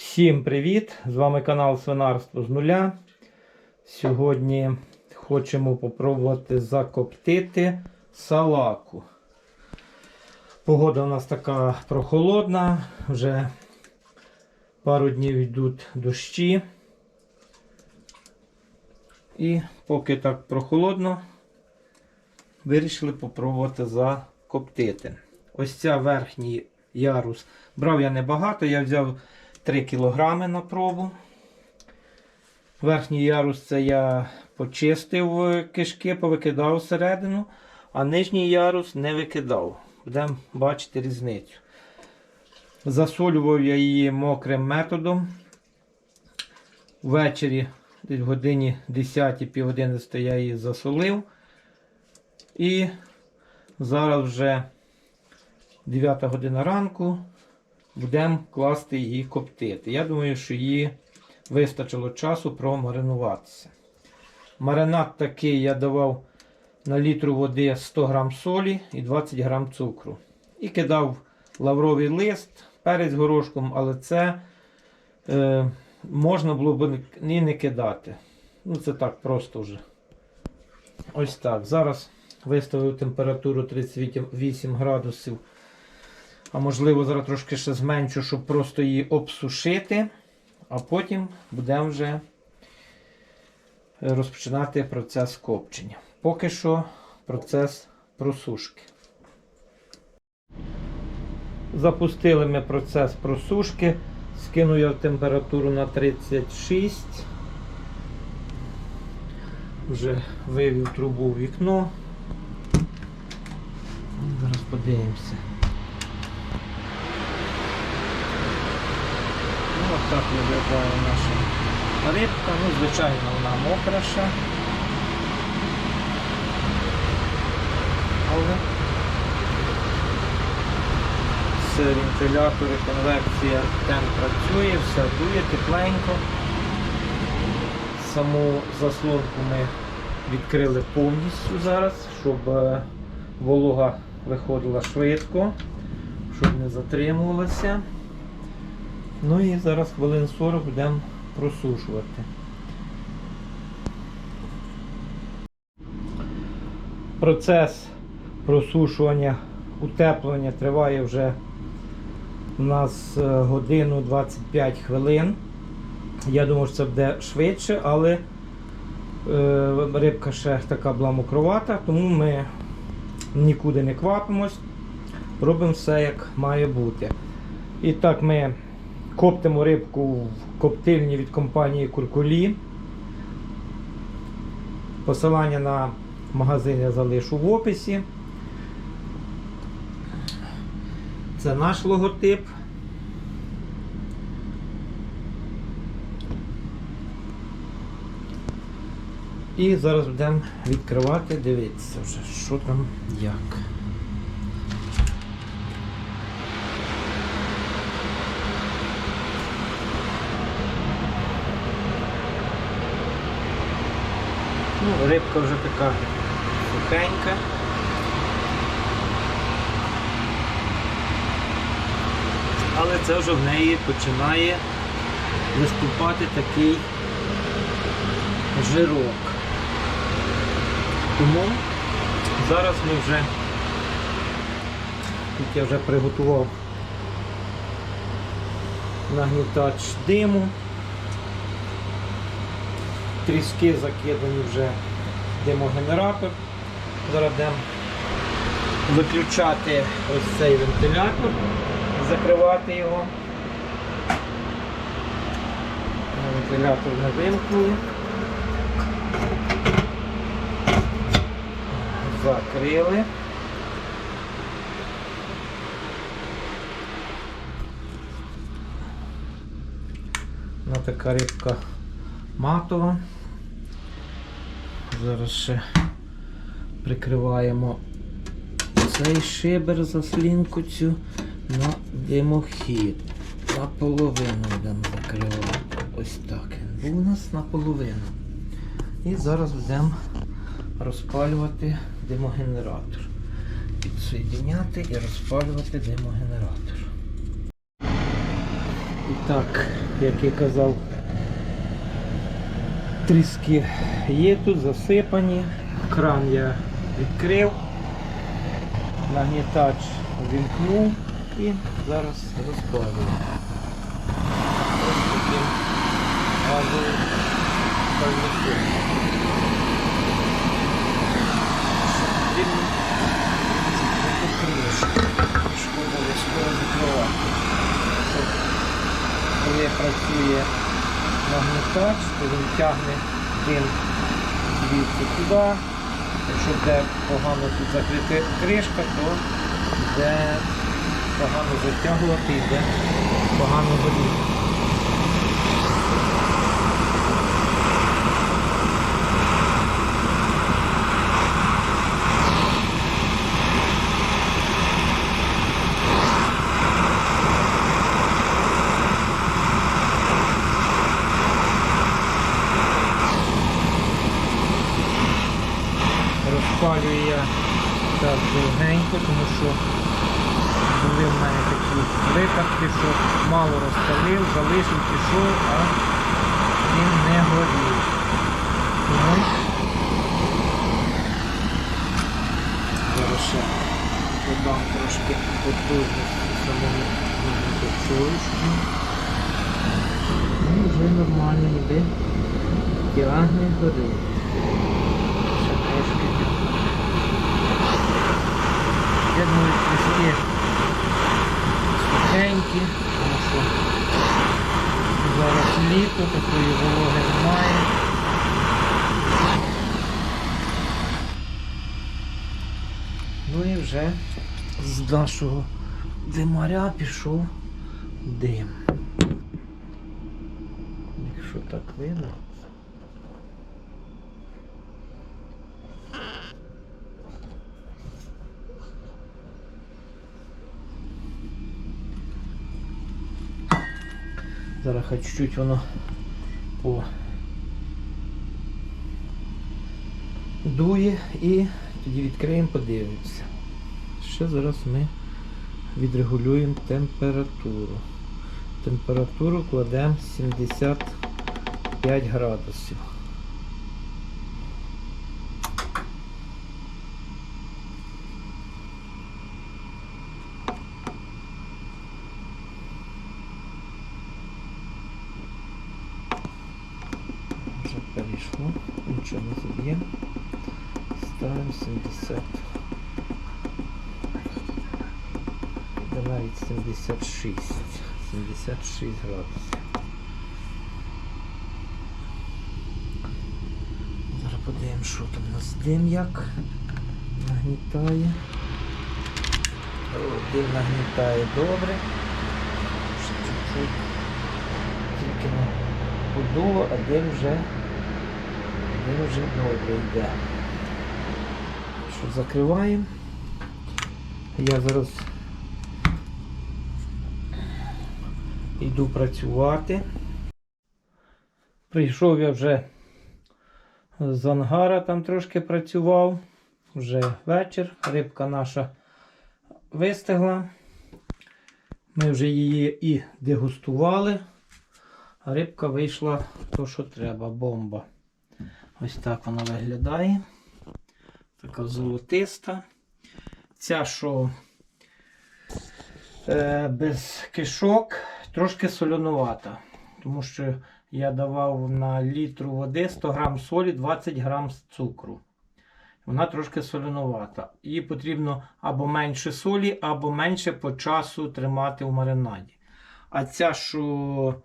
Всім привіт! З вами канал Свинарство з нуля. Сьогодні хочемо попробувати закоптити салаку. Погода у нас така прохолодна, вже пару днів йдуть дощі. І поки так прохолодно, вирішили попробувати закоптити. Ось ця верхній ярус. Брав я небагато, я взяв 3 кг на пробу. Верхній ярус це я почистив е, кишки, повикидав всередину, а нижній ярус не викидав. Будемо бачити різницю. Засолював я її мокрим методом. Ввечері, десь в годині 10 пів 11 я її засолив. І зараз вже 9 година ранку будемо класти її коптити. Я думаю, що її вистачило часу промаринуватися. Маринад такий я давав на літру води 100 г солі і 20 г цукру. І кидав лавровий лист, перець горошком, але це е, можна було б і не кидати. Ну, це так просто вже. Ось так. Зараз виставив температуру 38 градусів. А можливо, зараз трошки ще зменшу, щоб просто її обсушити. А потім будемо вже розпочинати процес копчення. Поки що процес просушки. Запустили ми процес просушки. Скину я температуру на 36. Вже вивів трубу в вікно. Зараз подивимося. Ось так виглядає наша рибка. Ну, звичайно, вона мокра ще. Але з вентилятори, конвекція тем працює, все дує тепленько. Саму заслонку ми відкрили повністю зараз, щоб е, волога виходила швидко, щоб не затримувалася. Ну і зараз хвилин 40 будемо просушувати. Процес просушування, утеплення триває вже у нас е, годину 25 хвилин. Я думаю, що це буде швидше, але е, рибка ще така була мокровата, тому ми нікуди не квапимось, робимо все як має бути. І так ми коптимо рибку в коптильні від компанії Куркулі. Посилання на магазин я залишу в описі. Це наш логотип. І зараз будемо відкривати, дивитися вже, що там як. Рибка вже така сухенька. Але це вже в неї починає виступати такий жирок. Тому зараз ми вже, тут я вже приготував нагнітач диму. Тріски закидані вже димогенератор. Зараз будемо виключати ось цей вентилятор, закривати його. Вентилятор не вимкнули. Закрили. Ось така рибка матова. Зараз ще прикриваємо цей шибер заслінку цю на димохід. Наполовину будемо закривати. Ось так. Був у нас наполовину. І зараз будемо розпалювати димогенератор. Підсоєдняти і розпалювати димогенератор. І Так, як я казав, тріски є тут, засипані. Кран я відкрив, нагнітач вімкнув і зараз. Потрібно закрити кришку. Шкода закривати. Коли працює нагнітач, то він тягне дим звідси туди. Якщо де погано тут закрита кришка, то де погано затягувати, йде погано горіти. Розпалюю я так довгенько, тому що були в мене такі випадки, що мало розпалив, залишив, пішов, а він не горів. Тому зараз ще додам трошки потужності самому вогнепечуючому. І вже нормально ніби тягне горить. Ще трошки. Я думаю, трішки сухенькі, тому що зараз літо, такої вологи немає. Ну і вже з нашого димаря пішов дим. Якщо так видно. Зараз хай чуть-чуть воно по дує і тоді відкриємо, подивимося. Ще зараз ми відрегулюємо температуру. Температуру кладемо 75 градусів. Вже перейшло, нічого не заб'ємо. Ставимо 70. Та навіть 76. 76 градусів. Зараз подивимо, що там у нас дим як нагнітає. О, дим нагнітає добре. Ще чуть-чуть тільки подуло, а дим вже дим вже добре йде. Що закриваємо. Я зараз йду працювати. Прийшов я вже з ангара, там трошки працював. Вже вечір, рибка наша вистигла. Ми вже її і дегустували. А рибка вийшла то, що треба, бомба. Ось так вона виглядає. Така золотиста. Ця, що е, без кишок, трошки солонувата. Тому що я давав на літру води 100 грам солі, 20 грам цукру. Вона трошки солонувата. Її потрібно або менше солі, або менше по часу тримати у маринаді. А ця, що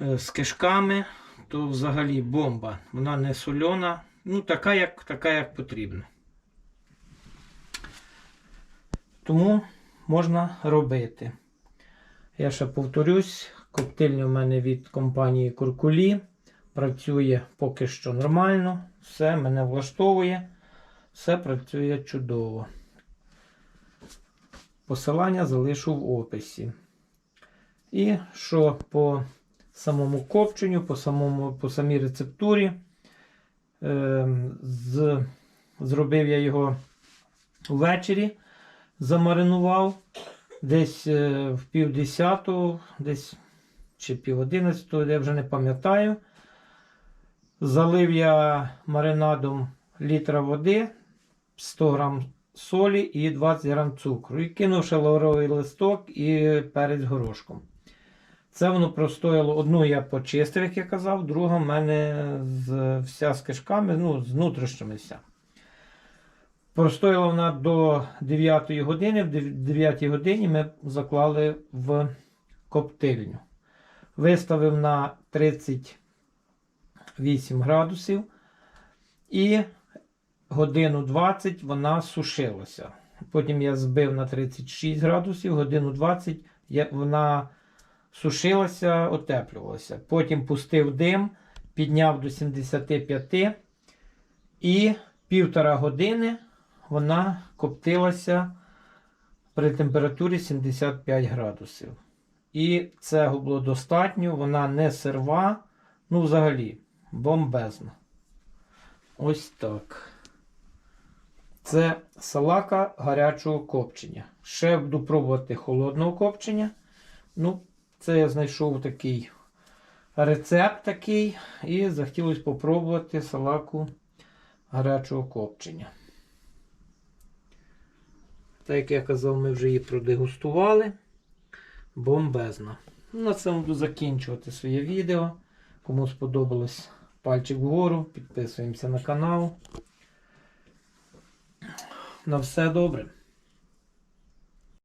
е, з кишками, то взагалі бомба. Вона не сольона, ну така, як, така, як потрібно. Тому можна робити. Я ще повторюсь, коктейльня в мене від компанії Куркулі. Працює поки що нормально. Все мене влаштовує. Все працює чудово. Посилання залишу в описі. І що по самому копченню, по, самому, по самій рецептурі. Е, з, зробив я його ввечері, замаринував. Десь е, в півдесяту, десь чи пів одинадцятого, я вже не пам'ятаю. Залив я маринадом літра води, 100 грам солі і 20 грам цукру. І кинув ще лавровий листок і перець горошком. Це воно простояло. Одну я почистив, як я казав, друга в мене з, вся з кишками, ну, з внутрішніми вся. Простояла вона до 9 години. В 9 годині ми заклали в коптильню. Виставив на 38 градусів. І годину 20 вона сушилася. Потім я збив на 36 градусів, годину 20 вона сушилася, отеплювалася. Потім пустив дим, підняв до 75 і півтора години вона коптилася при температурі 75 градусів. І цього було достатньо, вона не сирва, ну взагалі бомбезна. Ось так. Це салака гарячого копчення. Ще буду пробувати холодного копчення. Ну, це я знайшов такий рецепт такий. І захотілося попробувати салаку гарячого копчення. Так як я казав, ми вже її продегустували. Бомбезна. На цьому буду закінчувати своє відео. Кому сподобалось пальчик вгору, підписуємося на канал. На все добре.